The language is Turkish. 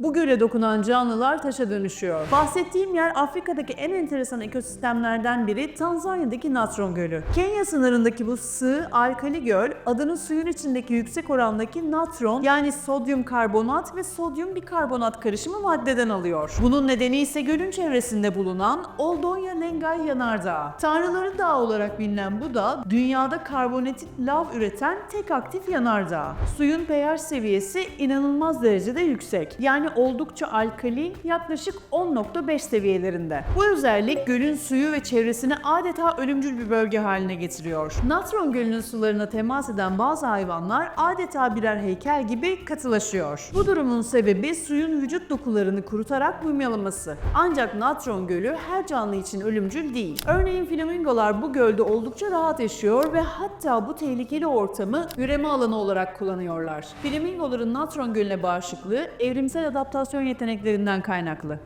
Bu göle dokunan canlılar taşa dönüşüyor. Bahsettiğim yer Afrika'daki en enteresan ekosistemlerden biri Tanzanya'daki Natron Gölü. Kenya sınırındaki bu sığ, alkali göl adını suyun içindeki yüksek orandaki natron yani sodyum karbonat ve sodyum bikarbonat karışımı maddeden alıyor. Bunun nedeni ise gölün çevresinde bulunan Oldonya Lengay Yanardağı. Tanrıların Dağı olarak bilinen bu dağ dünyada karbonatit lav üreten tek aktif yanardağ. Suyun pH seviyesi inanılmaz derecede yüksek. Yani oldukça alkali yaklaşık 10.5 seviyelerinde. Bu özellik gölün suyu ve çevresini adeta ölümcül bir bölge haline getiriyor. Natron Gölü'nün sularına temas eden bazı hayvanlar adeta birer heykel gibi katılaşıyor. Bu durumun sebebi suyun vücut dokularını kurutarak mumyalaması. Ancak Natron Gölü her canlı için ölümcül değil. Örneğin flamingolar bu gölde oldukça rahat yaşıyor ve hatta bu tehlikeli ortamı üreme alanı olarak kullanıyorlar. Flamingoların Natron Gölü'ne bağışıklığı evrimsel adaptasyon yeteneklerinden kaynaklı.